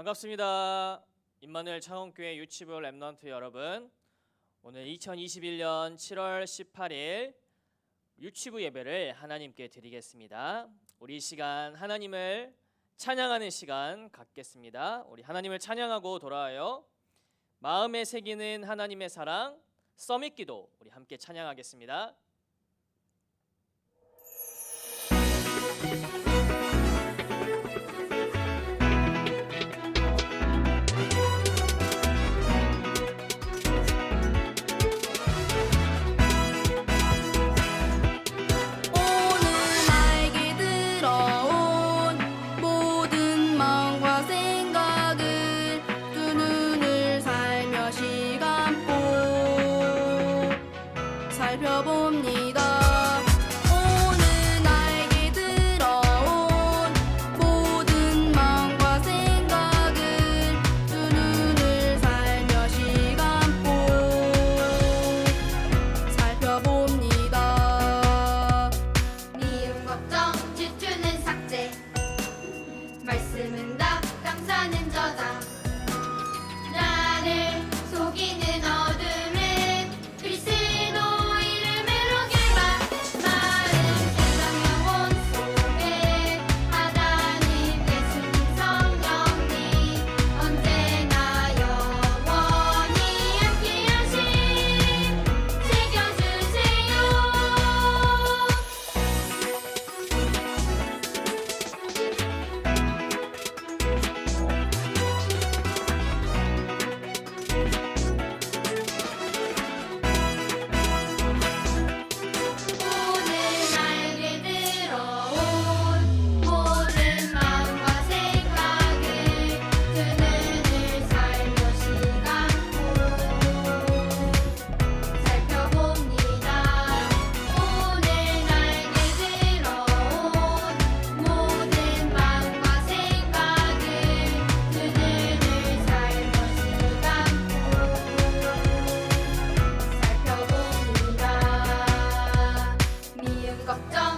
반갑습니다. 임마누엘 창원교회 유치부 랩넌트 여러분. 오늘 2021년 7월 18일 유치부 예배를 하나님께 드리겠습니다. 우리 이 시간 하나님을 찬양하는 시간 갖겠습니다. 우리 하나님을 찬양하고 돌아와요. 마음에 새기는 하나님의 사랑 서밋 기도 우리 함께 찬양하겠습니다. 걱정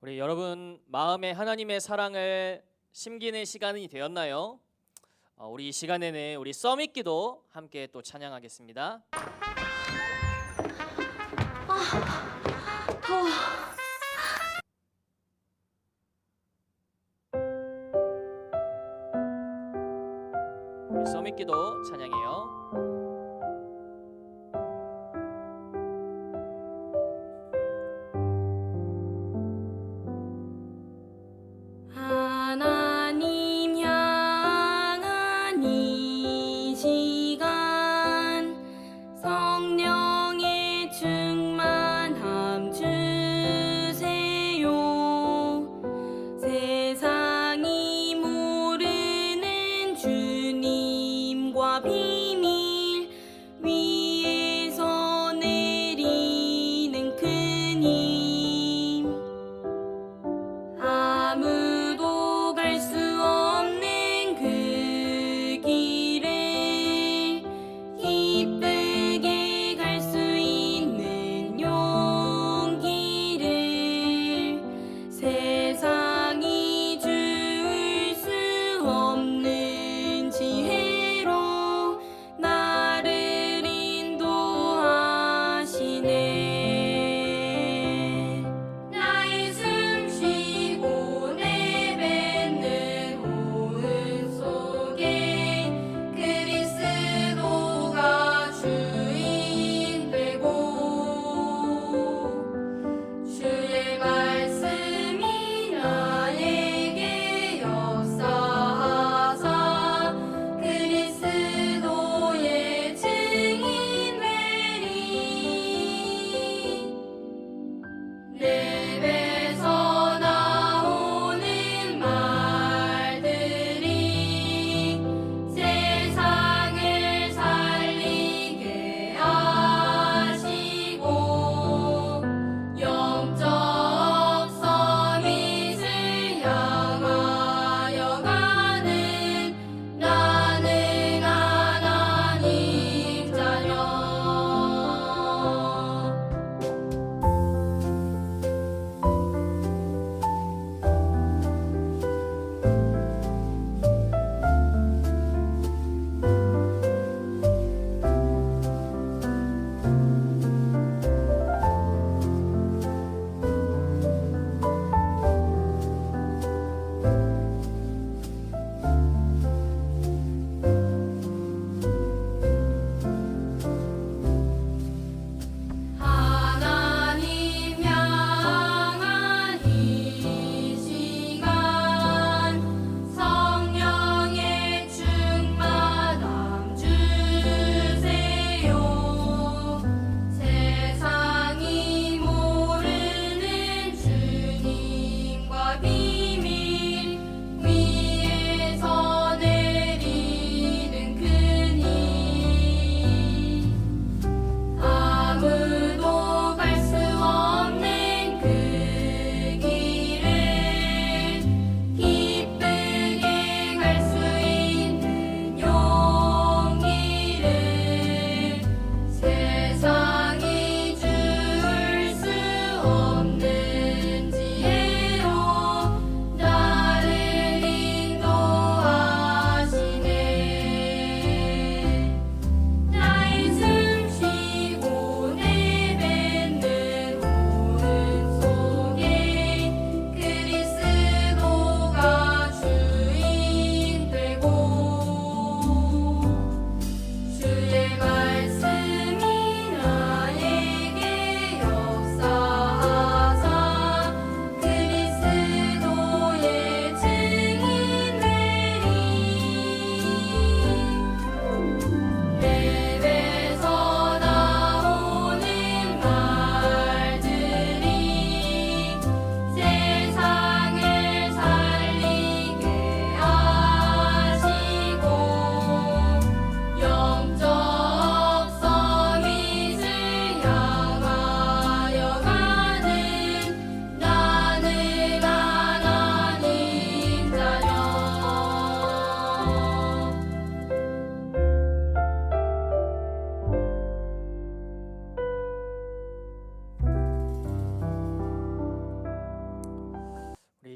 우리 여러분 마음에 하나님의 사랑을 심기는 시간이 되었나요? 어, 우리 이 시간에는 우리 서밋 기도 함께 또 찬양하겠습니다. 우리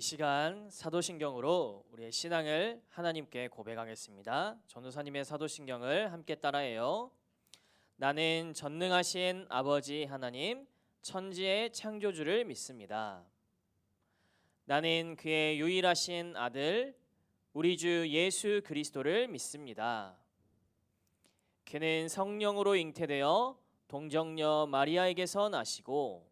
시간 사도신경으로 우리의 신앙을 하나님께 고백하겠습니다. 전도사님의 사도신경을 함께 따라해요. 나는 전능하신 아버지 하나님 천지의 창조주를 믿습니다. 나는 그의 유일하신 아들 우리 주 예수 그리스도를 믿습니다. 그는 성령으로 잉태되어 동정녀 마리아에게서 나시고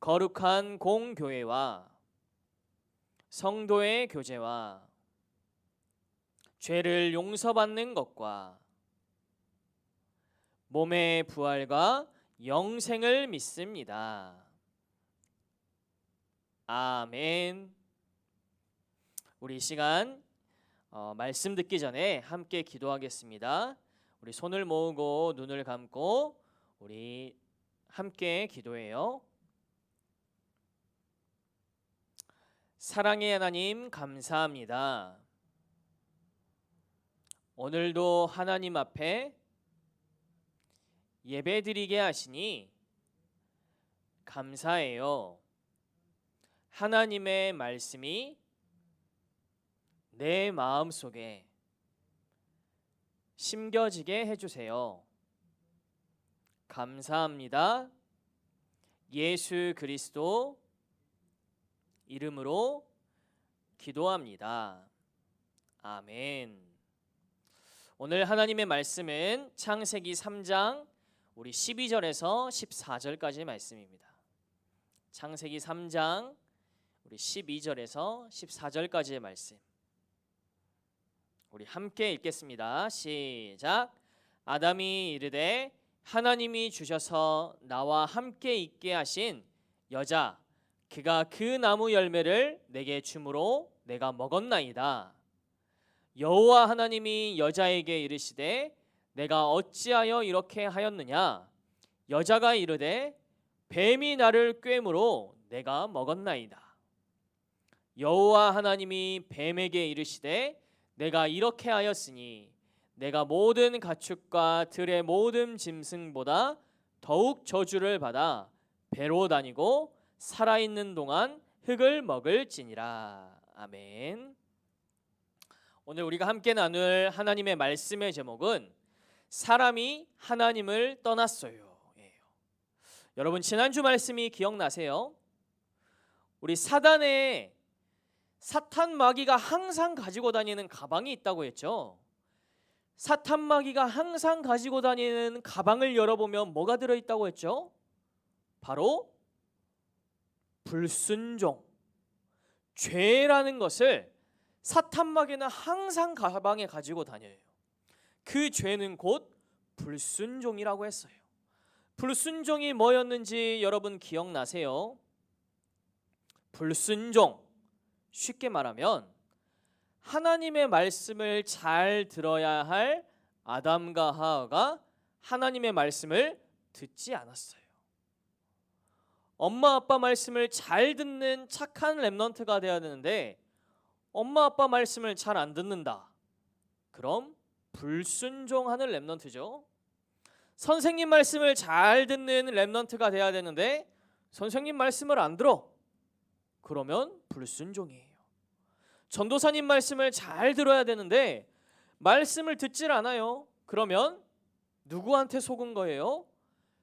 거룩한 공교회와 성도의 교제와 죄를 용서받는 것과 몸의 부활과 영생을 믿습니다. 아멘. 우리 이 시간 어, 말씀 듣기 전에 함께 기도하겠습니다. 우리 손을 모으고 눈을 감고 우리 함께 기도해요. 사랑의 하나님 감사합니다. 오늘도 하나님 앞에 예배드리게 하시니 감사해요. 하나님의 말씀이 내 마음 속에 심겨지게 해주세요. 감사합니다. 예수 그리스도 이름으로 기도합니다. 아멘. 오늘 하나님의 말씀은 창세기 3장 우리 12절에서 14절까지의 말씀입니다. 창세기 3장 우리 12절에서 14절까지의 말씀. 우리 함께 읽겠습니다. 시작. 아담이 이르되 하나님이 주셔서 나와 함께 있게 하신 여자 그가 그 나무 열매를 내게 주므로 내가 먹었나이다. 여호와 하나님이 여자에게 이르시되 내가 어찌하여 이렇게 하였느냐 여자가 이르되 뱀이 나를 꿰므로 내가 먹었나이다. 여호와 하나님이 뱀에게 이르시되 내가 이렇게 하였으니 내가 모든 가축과 들의 모든 짐승보다 더욱 저주를 받아 배로 다니고 살아있는 동안 흙을 먹을지니라. 아멘. 오늘 우리가 함께 나눌 하나님의 말씀의 제목은 사람이 하나님을 떠났어요. 여러분 지난주 말씀이 기억나세요? 우리 사단의 사탄 마귀가 항상 가지고 다니는 가방이 있다고 했죠. 사탄 마귀가 항상 가지고 다니는 가방을 열어보면 뭐가 들어 있다고 했죠? 바로 불순종, 죄라는 것을 사탄 마귀는 항상 가방에 가지고 다녀요. 그 죄는 곧 불순종이라고 했어요. 불순종이 뭐였는지 여러분 기억나세요? 불순종 쉽게 말하면 하나님의 말씀을 잘 들어야 할 아담과 하와가 하나님의 말씀을 듣지 않았어요. 엄마 아빠 말씀을 잘 듣는 착한 랩넌트가 되어야 되는데 엄마 아빠 말씀을 잘 안 듣는다. 그럼 불순종하는 랩넌트죠. 선생님 말씀을 잘 듣는 랩넌트가 돼야 되는데 선생님 말씀을 안 들어. 그러면 불순종이에요. 전도사님 말씀을 잘 들어야 되는데 말씀을 듣질 않아요. 그러면 누구한테 속은 거예요?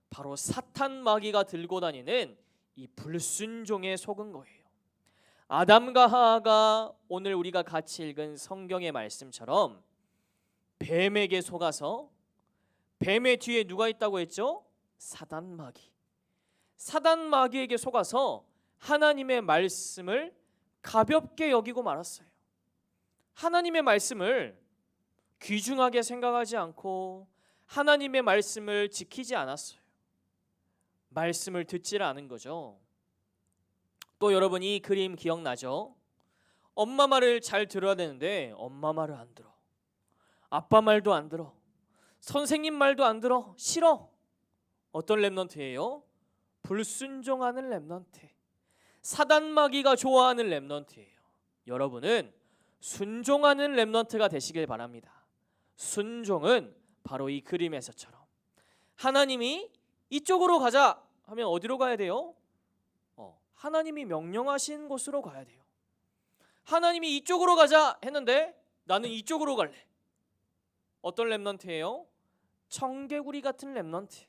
바로 사탄 마귀가 들고 다니는 이 불순종에 속은 거예요. 아담과 하하가 오늘 우리가 같이 읽은 성경의 말씀처럼 뱀에게 속아서 뱀의 뒤에 누가 있다고 했죠? 사단 마귀. 사단 마귀에게 속아서 하나님의 말씀을 가볍게 여기고 말았어요. 하나님의 말씀을 귀중하게 생각하지 않고 하나님의 말씀을 지키지 않았어요. 말씀을 듣질 않은 거죠. 또 여러분 이 그림 기억나죠? 엄마 말을 잘 들어야 되는데 엄마 말을 안 들어. 아빠 말도 안 들어. 선생님 말도 안 들어. 싫어. 어떤 랩넌트예요? 불순종하는 랩넌트. 사단마귀가 좋아하는 랩넌트예요. 여러분은 순종하는 랩넌트가 되시길 바랍니다. 순종은 바로 이 그림에서처럼 하나님이 이쪽으로 가자 하면 어디로 가야 돼요? 어, 하나님이 명령하신 곳으로 가야 돼요. 하나님이 이쪽으로 가자 했는데 나는 이쪽으로 갈래. 어떤 랩넌트예요? 청개구리 같은 랩넌트.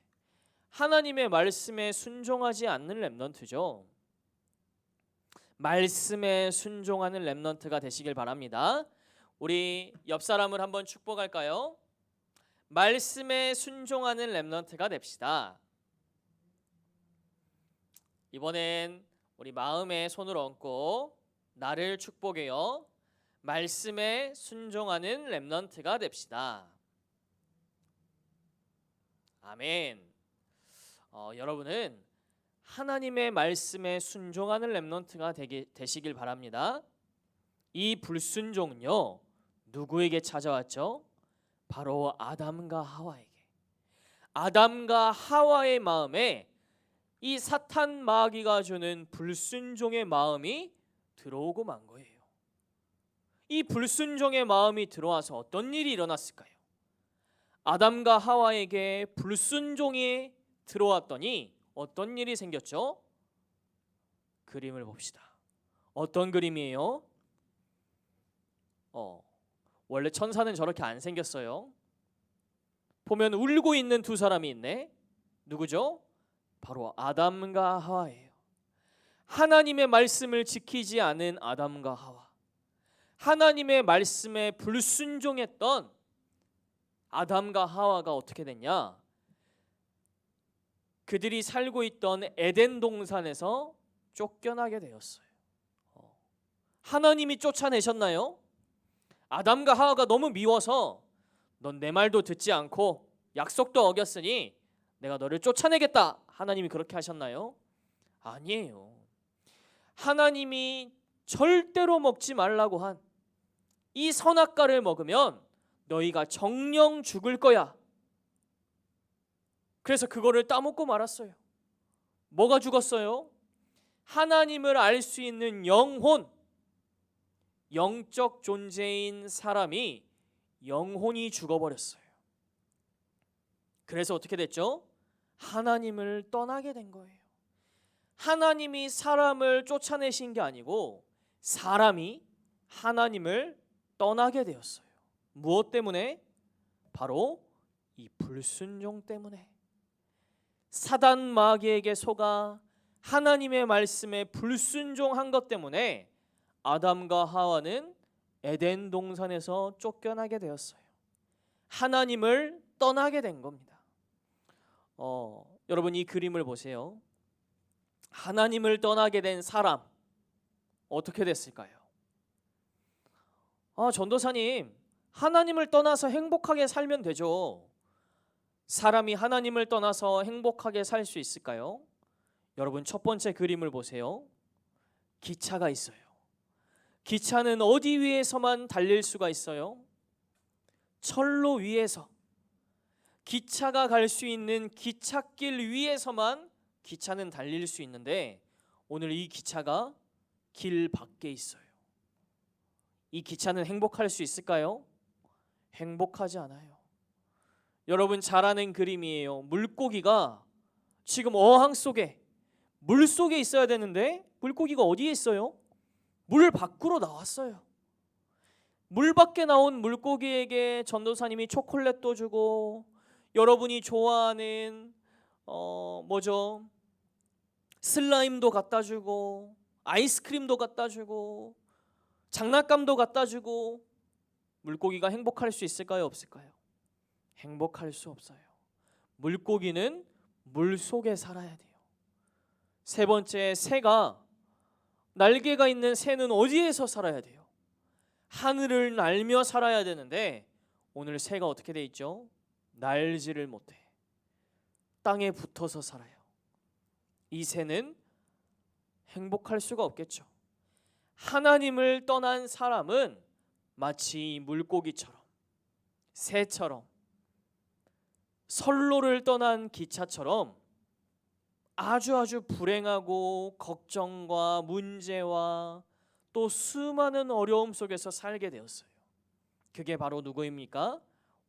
하나님의 말씀에 순종하지 않는 랩넌트죠. 말씀에 순종하는 랩넌트가 되시길 바랍니다. 우리 옆 사람을 한번 축복할까요? 말씀에 순종하는 랩넌트가 됩시다. 이번엔 우리 마음에 손을 얹고 나를 축복해요. 말씀에 순종하는 랩넌트가 됩시다. 아멘. 어, 여러분은 하나님의 말씀에 순종하는 랩넌트가 되시길 바랍니다. 이 불순종은요 누구에게 찾아왔죠? 바로 아담과 하와에게. 아담과 하와의 마음에 이 사탄 마귀가 주는 불순종의 마음이 들어오고 만 거예요. 이 불순종의 마음이 들어와서 어떤 일이 일어났을까요? 아담과 하와에게 불순종이 들어왔더니 어떤 일이 생겼죠? 그림을 봅시다. 어떤 그림이에요? 어, 원래 천사는 저렇게 안 생겼어요. 보면 울고 있는 두 사람이 있네. 누구죠? 바로 아담과 하와예요. 하나님의 말씀을 지키지 않은 아담과 하와. 하나님의 말씀에 불순종했던 아담과 하와가 어떻게 됐냐? 그들이 살고 있던 에덴 동산에서 쫓겨나게 되었어요. 어. 하나님이 쫓아내셨나요? 아담과 하와가 너무 미워서 넌 내 말도 듣지 않고 약속도 어겼으니 내가 너를 쫓아내겠다. 하나님이 그렇게 하셨나요? 아니에요. 하나님이 절대로 먹지 말라고 한 이 선악과를 먹으면 너희가 정령 죽을 거야. 그래서 그거를 따먹고 말았어요. 뭐가 죽었어요? 하나님을 알 수 있는 영혼, 영적 존재인 사람이 영혼이 죽어버렸어요. 그래서 어떻게 됐죠? 하나님을 떠나게 된 거예요. 하나님이 사람을 쫓아내신 게 아니고 사람이 하나님을 떠나게 되었어요. 무엇 때문에? 바로 이 불순종 때문에. 사단 마귀에게 속아 하나님의 말씀에 불순종한 것 때문에 아담과 하와는 에덴 동산에서 쫓겨나게 되었어요. 하나님을 떠나게 된 겁니다. 어, 여러분 이 그림을 보세요. 하나님을 떠나게 된 사람 어떻게 됐을까요? 아, 전도사님, 하나님을 떠나서 행복하게 살면 되죠. 사람이 하나님을 떠나서 행복하게 살 수 있을까요? 여러분 첫 번째 그림을 보세요. 기차가 있어요. 기차는 어디 위에서만 달릴 수가 있어요? 철로 위에서. 기차가 갈 수 있는 기찻길 위에서만 기차는 달릴 수 있는데 오늘 이 기차가 길 밖에 있어요. 이 기차는 행복할 수 있을까요? 행복하지 않아요. 여러분 잘 아는 그림이에요. 물고기가 지금 어항 속에 물 속에 있어야 되는데 물고기가 어디에 있어요? 물 밖으로 나왔어요. 물 밖에 나온 물고기에게 전도사님이 초콜릿도 주고 여러분이 좋아하는 어 뭐죠? 슬라임도 갖다 주고 아이스크림도 갖다 주고 장난감도 갖다 주고 물고기가 행복할 수 있을까요? 없을까요? 행복할 수 없어요. 물고기는 물 속에 살아야 돼요. 세 번째 새가 날개가 있는 새는 어디에서 살아야 돼요? 하늘을 날며 살아야 되는데 오늘 새가 어떻게 돼 있죠? 날지를 못해. 땅에 붙어서 살아요. 이 새는 행복할 수가 없겠죠. 하나님을 떠난 사람은 마치 물고기처럼 새처럼 선로를 떠난 기차처럼 아주 아주 불행하고 걱정과 문제와 또 수많은 어려움 속에서 살게 되었어요. 그게 바로 누구입니까?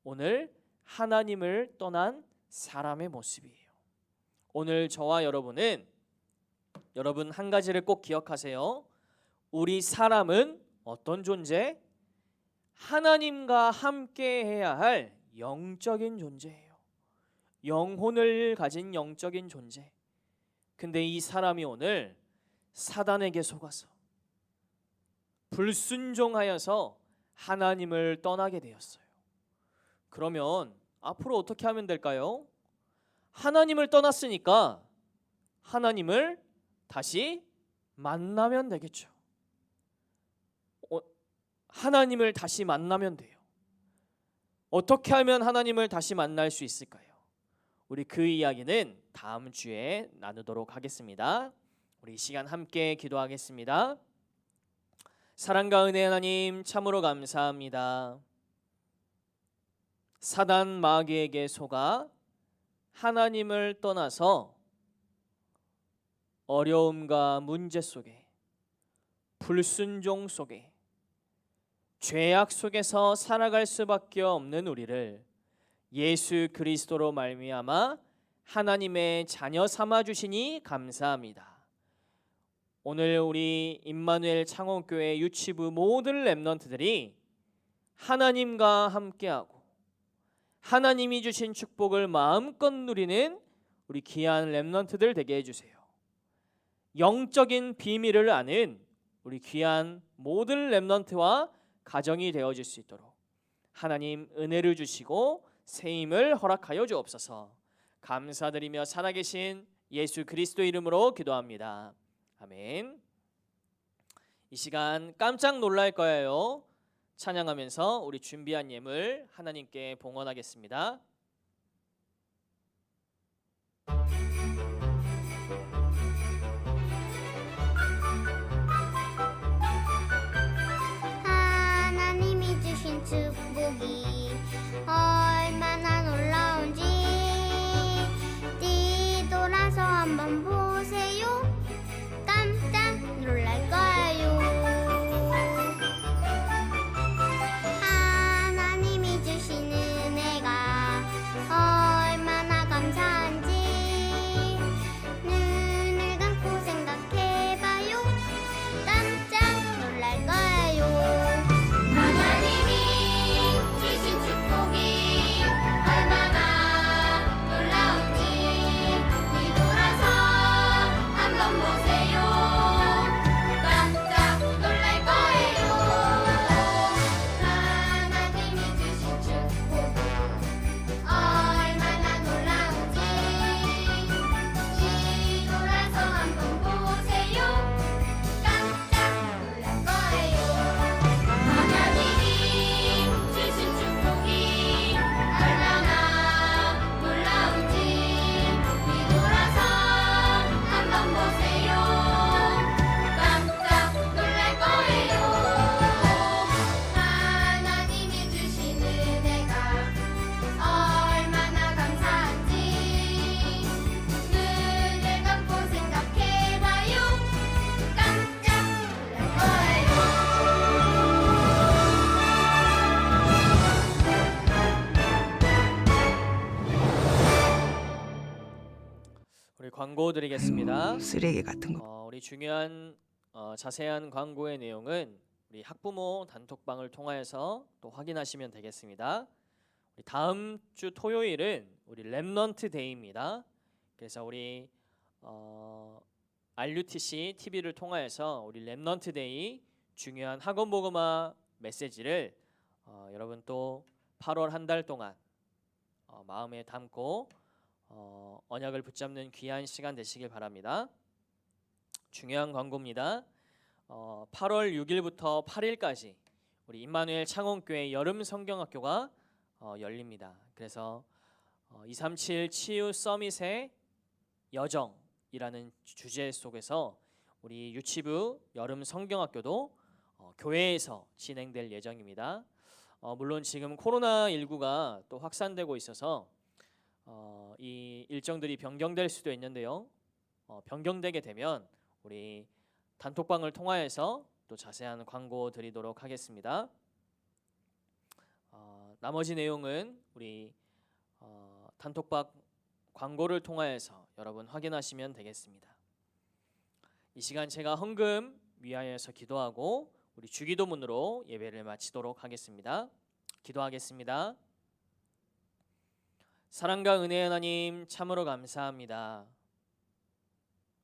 오늘 하나님을 떠난 사람의 모습이에요. 오늘 저와 여러분은 여러분 한 가지를 꼭 기억하세요. 우리 사람은 어떤 존재? 하나님과 함께 해야 할 영적인 존재예요. 영혼을 가진 영적인 존재. 근데 이 사람이 오늘 사단에게 속아서 불순종하여서 하나님을 떠나게 되었어요. 그러면 앞으로 어떻게 하면 될까요? 하나님을 떠났으니까 하나님을 다시 만나면 되겠죠. 어, 하나님을 다시 만나면 돼요. 어떻게 하면 하나님을 다시 만날 수 있을까요? 우리 그 이야기는 다음 주에 나누도록 하겠습니다. 우리 이 시간 함께 기도하겠습니다. 사랑과 은혜 하나님 참으로 감사합니다. 사단 마귀에게 속아 하나님을 떠나서 어려움과 문제 속에 불순종 속에 죄악 속에서 살아갈 수밖에 없는 우리를 예수 그리스도로 말미암아 하나님의 자녀 삼아 주시니 감사합니다. 오늘 우리 임마누엘 창원교회 유치부 모든 렘넌트들이 하나님과 함께하고 하나님이 주신 축복을 마음껏 누리는 우리 귀한 렘넌트들 되게 해주세요. 영적인 비밀을 아는 우리 귀한 모든 렘넌트와 가정이 되어질 수 있도록 하나님 은혜를 주시고 새 힘을 허락하여 주옵소서. 감사드리며 살아계신 예수 그리스도 이름으로 기도합니다. 아멘. 이 시간 깜짝 놀랄 거예요. 찬양하면서 우리 준비한 예물 하나님께 봉헌하겠습니다. 우리 광고 드리겠습니다. 아이고, 쓰레기 같은 거. 어, 우리 중요한 어, 자세한 광고의 내용은 우리 학부모 단톡방을 통하여서 또 확인하시면 되겠습니다. 우리 다음 주 토요일은 우리 랩넌트 데이입니다. 그래서 우리 어, RUTC TV를 통하여서 우리 랩넌트 데이 중요한 학원 보그마 메시지를 어, 여러분 또 8월 한 달 동안 어, 마음에 담고 어, 언약을 붙잡는 귀한 시간 되시길 바랍니다. 중요한 광고입니다. 어, 8월 6일부터 8일까지 우리 임마누엘 창원교회 여름 성경학교가 어, 열립니다. 그래서 어, 237 치유 서밋의 여정이라는 주제 속에서 우리 유치부 여름 성경학교도 어, 교회에서 진행될 예정입니다. 어, 물론 지금 코로나 19가 또 확산되고 있어서 어, 이 일정들이 변경될 수도 있는데요. 어, 변경되게 되면 우리 단톡방을 통하여서 또 자세한 광고 드리도록 하겠습니다. 어, 나머지 내용은 우리 어, 단톡방 광고를 통하여서 여러분 확인하시면 되겠습니다. 이 시간 제가 헌금 위하여서 기도하고 우리 주기도문으로 예배를 마치도록 하겠습니다. 기도하겠습니다. 사랑과 은혜의 하나님 참으로 감사합니다.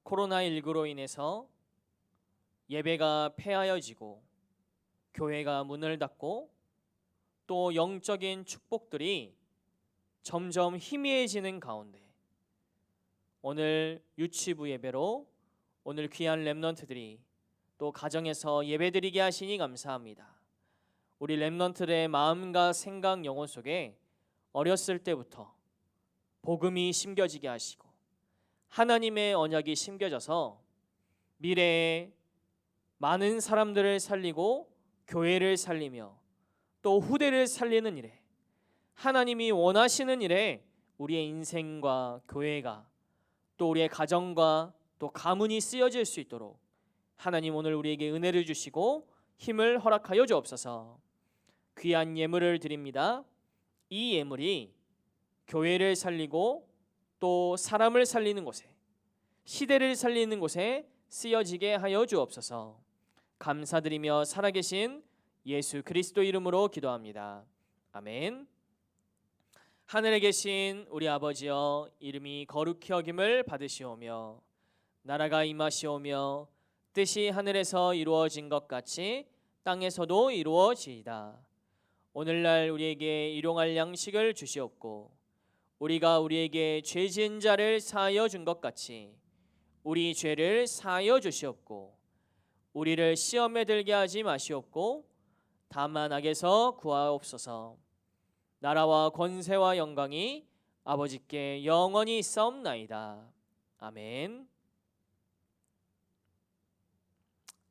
코로나19로 인해서 예배가 폐하여지고 교회가 문을 닫고 또 영적인 축복들이 점점 희미해지는 가운데 오늘 유치부 예배로 오늘 귀한 렘넌트들이 또 가정에서 예배드리게 하시니 감사합니다. 우리 렘넌트들의 마음과 생각 영혼 속에 어렸을 때부터 복음이 심겨지게 하시고 하나님의 언약이 심겨져서 미래에 많은 사람들을 살리고 교회를 살리며 또 후대를 살리는 일에 하나님이 원하시는 일에 우리의 인생과 교회가 또 우리의 가정과 또 가문이 쓰여질 수 있도록 하나님 오늘 우리에게 은혜를 주시고 힘을 허락하여 주옵소서. 귀한 예물을 드립니다. 이 예물이 교회를 살리고 또 사람을 살리는 곳에 시대를 살리는 곳에 쓰여지게 하여 주옵소서. 감사드리며 살아계신 예수 그리스도 이름으로 기도합니다. 아멘. 하늘에 계신 우리 아버지여 이름이 거룩히 여김을 받으시오며 나라가 임하시오며 뜻이 하늘에서 이루어진 것 같이 땅에서도 이루어지이다. 오늘날 우리에게 일용할 양식을 주시옵고 우리가 우리에게 죄 지은 자를 사하여 준 것 같이 우리 죄를 사하여 주시옵고 우리를 시험에 들게 하지 마시옵고 다만 악에서 구하옵소서. 나라와 권세와 영광이 아버지께 영원히 있사옵나이다. 아멘.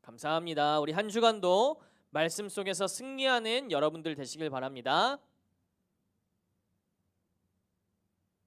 감사합니다. 우리 한 주간도 말씀 속에서 승리하는 여러분들 되시길 바랍니다.